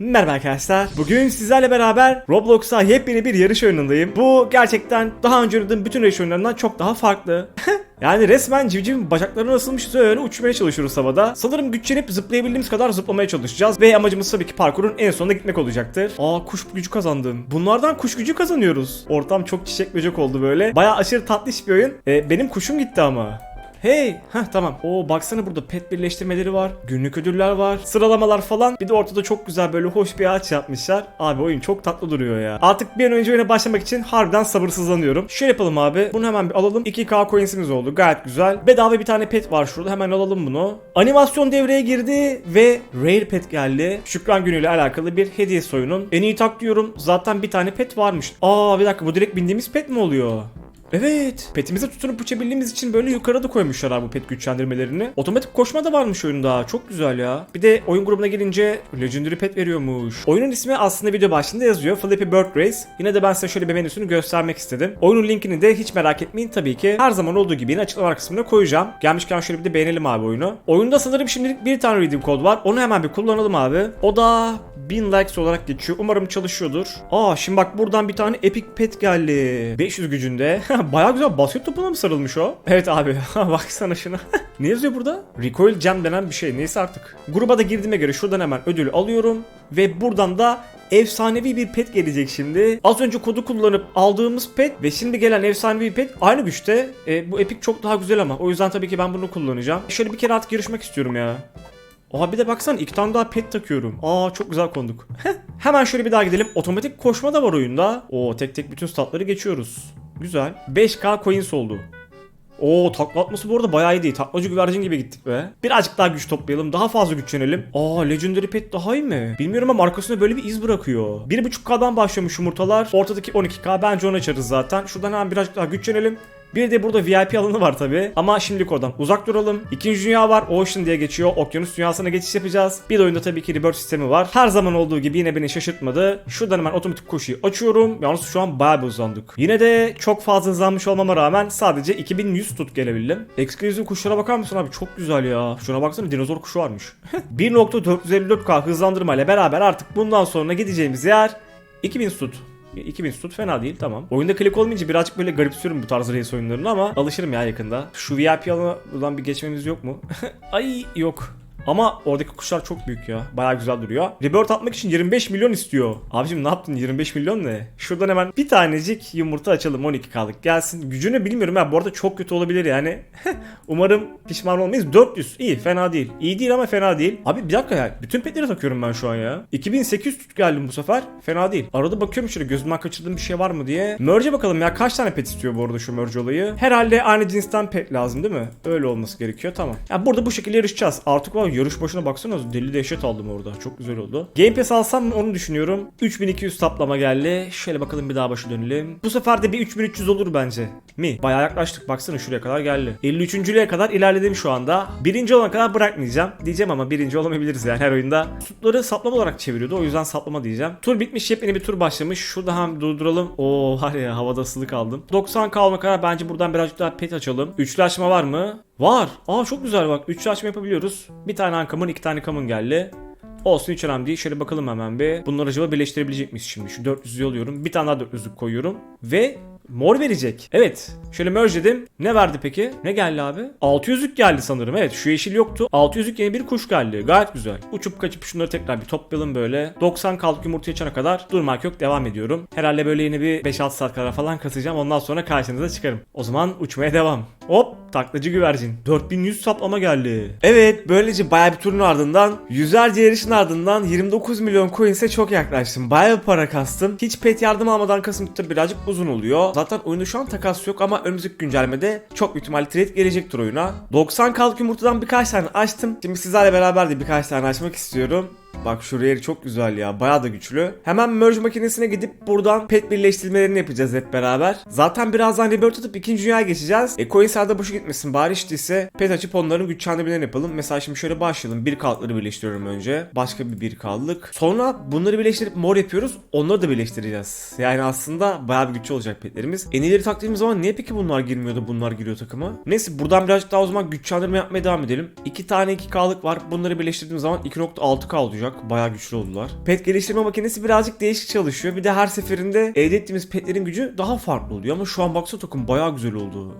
Merhaba arkadaşlar. Bugün sizlerle beraber Roblox'a yepyeni bir yarış oyunundayım. Bu gerçekten daha önce oynadığım bütün yarış oyunlarından çok daha farklı. yani resmen civcivin bacaklarına asılmışız ve öyle uçmaya çalışıyoruz havada. Sanırım güçlenip zıplayabildiğimiz kadar zıplamaya çalışacağız. Ve amacımız tabii ki parkurun en sonuna gitmek olacaktır. Aa kuş gücü kazandım. Bunlardan kuş gücü kazanıyoruz. Ortam çok çiçek böcek oldu böyle. Baya aşırı tatlış bir oyun. Ee, benim kuşum gitti ama. Hey, heh tamam. Oo baksana burada pet birleştirmeleri var. Günlük ödüller var. Sıralamalar falan. Bir de ortada çok güzel böyle hoş bir ağaç yapmışlar. Abi oyun çok tatlı duruyor ya. Artık bir an önce oyuna başlamak için harbiden sabırsızlanıyorum. Şöyle yapalım abi. Bunu hemen bir alalım. 2K coinsimiz oldu. Gayet güzel. Bedava bir tane pet var şurada. Hemen alalım bunu. Animasyon devreye girdi ve Rare Pet geldi. Şükran günüyle alakalı bir hediye soyunun. En iyi tak diyorum. Zaten bir tane pet varmış. Aa bir dakika bu direkt bindiğimiz pet mi oluyor? Evet. Petimize tutunup uçabildiğimiz için böyle yukarıda koymuşlar abi bu pet güçlendirmelerini. Otomatik koşma da varmış oyunda. Çok güzel ya. Bir de oyun grubuna gelince Legendary Pet veriyormuş. Oyunun ismi aslında video başlığında yazıyor. Flippy Bird Race. Yine de ben size şöyle bir menüsünü göstermek istedim. Oyunun linkini de hiç merak etmeyin tabii ki. Her zaman olduğu gibi yine açıklama kısmına koyacağım. Gelmişken şöyle bir de beğenelim abi oyunu. Oyunda sanırım şimdilik bir tane redeem kod var. Onu hemen bir kullanalım abi. O da 1000 likes olarak geçiyor. Umarım çalışıyordur. Aa şimdi bak buradan bir tane epic pet geldi. 500 gücünde. Baya güzel basket topuna mı sarılmış o? Evet abi baksana şuna. ne yazıyor burada? Recoil Gem denen bir şey. Neyse artık. Gruba da girdiğime göre şuradan hemen ödülü alıyorum. Ve buradan da efsanevi bir pet gelecek şimdi. Az önce kodu kullanıp aldığımız pet ve şimdi gelen efsanevi pet aynı güçte. E, bu epic çok daha güzel ama. O yüzden tabii ki ben bunu kullanacağım. Şöyle bir kere artık yarışmak istiyorum ya. Oha bir de baksana iki tane daha pet takıyorum. Aa çok güzel konduk. Hemen şöyle bir daha gidelim. Otomatik koşma da var oyunda. Oo tek tek bütün statları geçiyoruz. Güzel. 5k coins oldu. Oo takla atması bu arada bayağı iyi değil. Taklacı güvercin gibi gittik be. Birazcık daha güç toplayalım. Daha fazla güçlenelim. Aa Legendary Pet daha iyi mi? Bilmiyorum ama arkasında böyle bir iz bırakıyor. 1.5k'dan başlamış yumurtalar. Ortadaki 12k bence onu açarız zaten. Şuradan hemen birazcık daha güçlenelim. Bir de burada VIP alanı var tabi. Ama şimdilik oradan uzak duralım. İkinci dünya var. Ocean diye geçiyor. Okyanus dünyasına geçiş yapacağız. Bir oyunda tabii ki rebirth sistemi var. Her zaman olduğu gibi yine beni şaşırtmadı. Şuradan hemen otomatik koşuyu açıyorum. Yalnız şu an bayağı bir hızlandık. Yine de çok fazla hızlanmış olmama rağmen sadece 2100 tut gelebildim. Exclusive kuşlara bakar mısın abi? Çok güzel ya. Şuna baksana dinozor kuşu varmış. 1.454k hızlandırma ile beraber artık bundan sonra gideceğimiz yer 2000 tut. 2000 tut fena değil tamam. Oyunda klik olmayınca birazcık böyle garipsiyorum bu tarz race oyunlarını ama alışırım ya yakında. Şu VIP alanı buradan bir geçmemiz yok mu? Ay yok. Ama oradaki kuşlar çok büyük ya. Bayağı güzel duruyor. Rebirth atmak için 25 milyon istiyor. Abicim ne yaptın 25 milyon ne? Şuradan hemen bir tanecik yumurta açalım 12k'lık gelsin. Gücünü bilmiyorum ya bu arada çok kötü olabilir yani. Umarım pişman olmayız. 400 iyi fena değil. İyi değil ama fena değil. Abi bir dakika ya bütün petleri takıyorum ben şu an ya. 2800 tut geldim bu sefer. Fena değil. Arada bakıyorum şöyle gözümden kaçırdığım bir şey var mı diye. Merge'e bakalım ya kaç tane pet istiyor bu arada şu merge olayı. Herhalde aynı cinsten pet lazım değil mi? Öyle olması gerekiyor tamam. Ya burada bu şekilde yarışacağız. Artık var yarış başına baksana deli dehşet aldım orada. Çok güzel oldu. Game Pass alsam onu düşünüyorum. 3200 taplama geldi. Şöyle bakalım bir daha başa dönelim. Bu sefer de bir 3300 olur bence. Mi? Bayağı yaklaştık. Baksana şuraya kadar geldi. 53. kadar ilerledim şu anda. Birinci olana kadar bırakmayacağım. Diyeceğim ama birinci olamayabiliriz yani her oyunda. Tutları saplama olarak çeviriyordu. O yüzden saplama diyeceğim. Tur bitmiş. Yepyeni bir tur başlamış. Şurada hem durduralım. Oo var ya havada ısılı kaldım. 90 kalma kadar bence buradan birazcık daha pet açalım. Üçlü açma var mı? Var. Aa çok güzel bak. Üçlü açma yapabiliyoruz. Bir tane ankamın, iki tane kamın geldi. Olsun hiç önemli değil. Şöyle bakalım hemen bir. Bunları acaba birleştirebilecek miyiz şimdi? Şu 400'ü alıyorum. Bir tane daha 400'lük koyuyorum. Ve mor verecek. Evet. Şöyle merge dedim. Ne verdi peki? Ne geldi abi? 600'lük geldi sanırım. Evet şu yeşil yoktu. 600'lük yeni bir kuş geldi. Gayet güzel. Uçup kaçıp şunları tekrar bir toplayalım böyle. 90 kaldık yumurta açana kadar durmak yok. Devam ediyorum. Herhalde böyle yine bir 5-6 saat kadar falan kasacağım. Ondan sonra karşınıza çıkarım. O zaman uçmaya devam. Hop taklacı güvercin. 4100 saplama geldi. Evet böylece bayağı bir turun ardından yüzlerce yarışın ardından 29 milyon coins'e çok yaklaştım. Bayağı bir para kastım. Hiç pet yardım almadan kasım birazcık uzun oluyor. Zaten oyunda şu an takas yok ama önümüzdeki güncellemede çok büyük ihtimalle trade gelecektir oyuna. 90 kalk yumurtadan birkaç tane açtım. Şimdi sizlerle beraber de birkaç tane açmak istiyorum. Bak şu rare çok güzel ya. Bayağı da güçlü. Hemen merge makinesine gidip buradan pet birleştirmelerini yapacağız hep beraber. Zaten birazdan rebirth atıp ikinci dünyaya geçeceğiz. E coinsler boşu gitmesin. Bari işte ise pet açıp onların güçlendirmelerini yapalım. Mesela şimdi şöyle başlayalım. Bir kalkları birleştiriyorum önce. Başka bir bir kaldık. Sonra bunları birleştirip mor yapıyoruz. Onları da birleştireceğiz. Yani aslında bayağı bir güçlü olacak petlerimiz. En iyileri taktığımız zaman niye peki bunlar girmiyordu bunlar giriyor takıma? Neyse buradan birazcık daha o zaman güçlendirme yapmaya devam edelim. İki tane 2K'lık var. Bunları birleştirdiğim zaman 2.6K olacak olacak. Bayağı güçlü oldular. Pet geliştirme makinesi birazcık değişik çalışıyor. Bir de her seferinde elde ettiğimiz petlerin gücü daha farklı oluyor. Ama şu an baksana takım bayağı güzel oldu.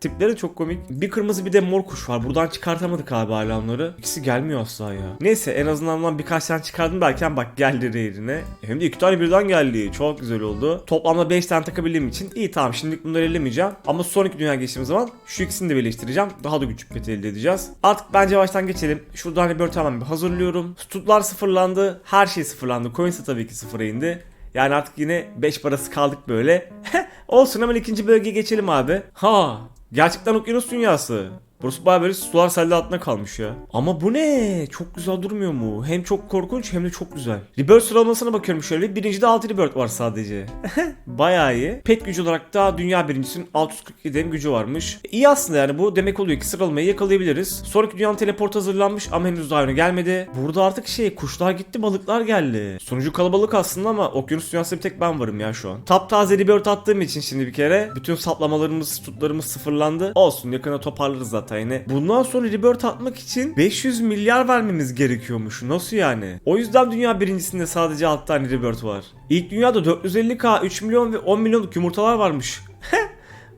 Tipleri çok komik. Bir kırmızı bir de mor kuş var. Buradan çıkartamadık abi hala onları. İkisi gelmiyor asla ya. Neyse en azından ondan birkaç tane çıkardım derken bak geldi yerine. Hem de iki tane birden geldi. Çok güzel oldu. Toplamda 5 tane takabildiğim için iyi tamam şimdilik bunları ellemeyeceğim. Ama sonraki dünya geçtiğimiz zaman şu ikisini de birleştireceğim. Daha da güçlü pet elde edeceğiz. Artık bence yavaştan geçelim. Şurada hani böyle tamam bir hazırlıyorum. Stutlar sıfırlandı. Her şey sıfırlandı. Coins de tabii ki sıfıra indi. Yani artık yine 5 parası kaldık böyle. Olsun hemen ikinci bölgeye geçelim abi. Ha gerçekten okyanus dünyası. Burası bayağı böyle sular selde altında kalmış ya. Ama bu ne? Çok güzel durmuyor mu? Hem çok korkunç hem de çok güzel. Rebirth sıralamasına bakıyorum şöyle. Birincide 6 Rebirth var sadece. bayağı iyi. Pet gücü olarak da dünya birincisinin 647 hem gücü varmış. İyi aslında yani bu demek oluyor ki sıralamayı yakalayabiliriz. Sonraki dünyanın teleport hazırlanmış ama henüz daha öne gelmedi. Burada artık şey kuşlar gitti balıklar geldi. Sonucu kalabalık aslında ama okyanus dünyasında bir tek ben varım ya şu an. Taptaze Rebirth attığım için şimdi bir kere bütün saplamalarımız, tutlarımız sıfırlandı. Olsun yakına toparlarız zaten yine. Bundan sonra Rebirth atmak için 500 milyar vermemiz gerekiyormuş. Nasıl yani? O yüzden dünya birincisinde sadece 6 tane Rebirth var. İlk dünyada 450k, 3 milyon ve 10 milyonluk yumurtalar varmış.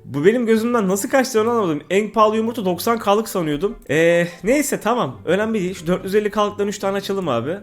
Bu benim gözümden nasıl kaçtı onu anlamadım. En pahalı yumurta 90k'lık sanıyordum. Eee neyse tamam. Önemli değil. Şu 450k'lıktan 3 tane açalım abi.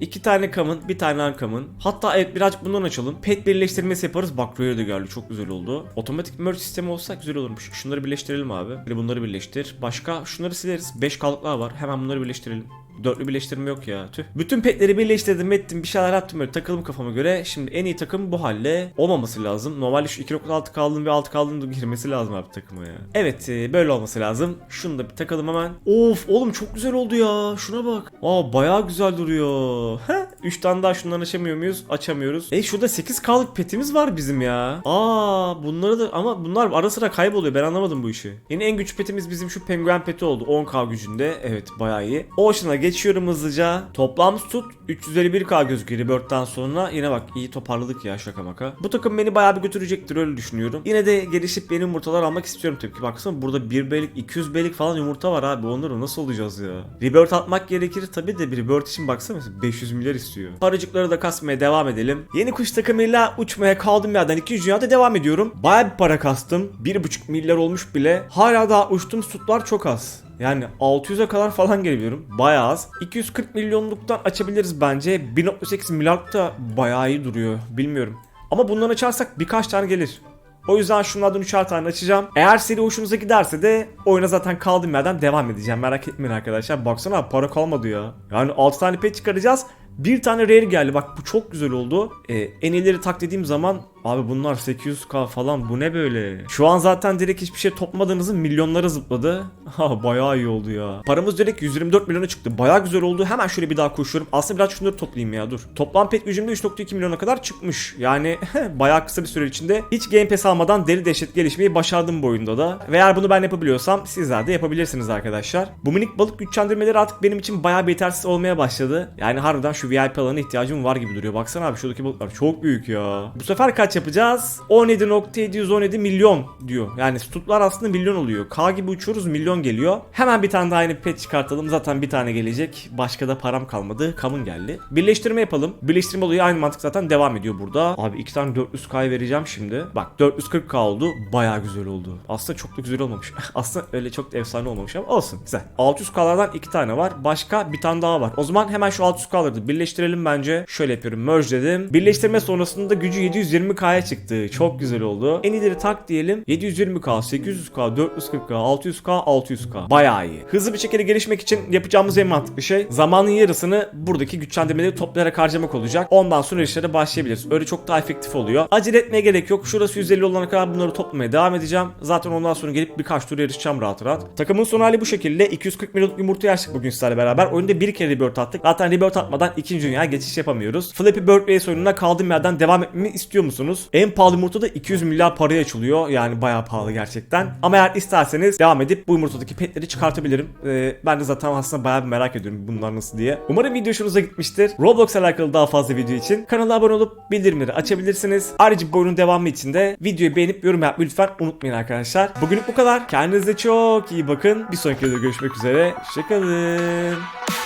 2 tane kamın, bir tane ankamın. Hatta evet birazcık bundan açalım. Pet birleştirmesi yaparız. Bak böyle de geldi. Çok güzel oldu. Otomatik merge sistemi olsa güzel olurmuş. Şunları birleştirelim abi. Bunları birleştir. Başka şunları sileriz. 5 kalıklar var. Hemen bunları birleştirelim. Dörtlü birleştirme yok ya. Tüh. Bütün petleri birleştirdim ettim bir şeyler yaptım böyle takılım kafama göre. Şimdi en iyi takım bu halde olmaması lazım. Normalde şu 2.6 kaldığım ve 6 kaldığım girmesi lazım abi takıma ya. Evet e, böyle olması lazım. Şunu da bir takalım hemen. Of oğlum çok güzel oldu ya. Şuna bak. Aa bayağı güzel duruyor. 3 tane daha şundan açamıyor muyuz? Açamıyoruz. E şurada 8K'lık petimiz var bizim ya. Aa bunları da ama bunlar ara sıra kayboluyor. Ben anlamadım bu işi. Yine en güçlü petimiz bizim şu penguen peti oldu. 10K gücünde. Evet bayağı iyi. Ocean'a geçiyorum hızlıca. Toplam tut 351K gözüküyor Rebirth'ten sonra. Yine bak iyi toparladık ya şaka maka. Bu takım beni bayağı bir götürecektir öyle düşünüyorum. Yine de gelişip yeni yumurtalar almak istiyorum tabii ki. Baksana burada 1 beylik 200 beylik falan yumurta var abi. Onları nasıl olacağız ya? Rebirth atmak gerekir tabii de bir Rebirth için baksana 500 milyar istiyor. Paracıkları da kasmaya devam edelim. Yeni kuş takımıyla uçmaya kaldığım yerden 200 dünyada devam ediyorum. Bayağı bir para kastım. 1,5 milyar olmuş bile. Hala daha uçtuğum tutlar çok az. Yani 600'e kadar falan gelebiliyorum. Bayağı az. 240 milyonluktan açabiliriz bence. 1.8 milyar da bayağı iyi duruyor. Bilmiyorum. Ama bundan açarsak birkaç tane gelir. O yüzden şunlardan üçer tane açacağım. Eğer seri hoşunuza giderse de oyuna zaten kaldığım yerden devam edeceğim. Merak etmeyin arkadaşlar. Baksana para kalmadı ya. Yani 6 tane pet çıkaracağız. Bir tane rare geldi. Bak bu çok güzel oldu. Ee, en tak dediğim zaman abi bunlar 800k falan bu ne böyle? Şu an zaten direkt hiçbir şey toplamadığınızın milyonlara zıpladı. Ha bayağı iyi oldu ya. Paramız direkt 124 milyona çıktı. Bayağı güzel oldu. Hemen şöyle bir daha koşuyorum. Aslında biraz şunları toplayayım ya dur. Toplam pet gücüm de 3.2 milyona kadar çıkmış. Yani bayağı kısa bir süre içinde hiç game pass almadan deli dehşet gelişmeyi başardım bu oyunda da. Ve eğer bunu ben yapabiliyorsam sizler de yapabilirsiniz arkadaşlar. Bu minik balık güçlendirmeleri artık benim için bayağı bir yetersiz olmaya başladı. Yani harbiden şu VIP alanına ihtiyacım var gibi duruyor. Baksana abi şuradaki balıklar çok büyük ya. Bu sefer kaç yapacağız? 17.717 milyon diyor. Yani stutlar aslında milyon oluyor. K gibi uçuyoruz milyon geliyor. Hemen bir tane daha yeni pet çıkartalım. Zaten bir tane gelecek. Başka da param kalmadı. Kamun geldi. Birleştirme yapalım. Birleştirme olayı aynı mantık zaten devam ediyor burada. Abi iki tane 400k vereceğim şimdi. Bak 440k oldu. Baya güzel oldu. Aslında çok da güzel olmamış. aslında öyle çok da efsane olmamış ama olsun. Güzel. 600k'lardan iki tane var. Başka bir tane daha var. O zaman hemen şu 600k'ları da birleştirelim bence. Şöyle yapıyorum. Merge dedim. Birleştirme sonrasında gücü 720k'ya çıktı. Çok güzel oldu. En iyileri tak diyelim. 720k, 800k, 440k, 600k, 600k. Bayağı iyi. Hızlı bir şekilde gelişmek için yapacağımız en mantıklı şey zamanın yarısını buradaki güçlendirmeleri toplayarak harcamak olacak. Ondan sonra işlere başlayabiliriz. Öyle çok daha efektif oluyor. Acele etmeye gerek yok. Şurası 150 olana kadar bunları toplamaya devam edeceğim. Zaten ondan sonra gelip birkaç tur yarışacağım rahat rahat. Takımın son hali bu şekilde. 240 milyonluk yumurta açtık bugün sizlerle beraber. Oyunda bir kere rebirth attık. Zaten rebirth atmadan ikinci dünyaya geçiş yapamıyoruz. Flappy Bird Race oyununa kaldığım yerden devam etmemi istiyor musunuz? En pahalı yumurta da 200 milyar paraya açılıyor. Yani bayağı pahalı gerçekten. Ama eğer isterseniz devam edip bu yumurtadaki petleri çıkartabilirim. Ee, ben de zaten aslında bayağı bir merak ediyorum bunlar nasıl diye. Umarım video hoşunuza gitmiştir. Roblox alakalı daha fazla video için kanala abone olup bildirimleri açabilirsiniz. Ayrıca bu oyunun devamı için de videoyu beğenip yorum yapmayı lütfen unutmayın arkadaşlar. Bugünlük bu kadar. Kendinize çok iyi bakın. Bir sonraki videoda görüşmek üzere. Hoşçakalın.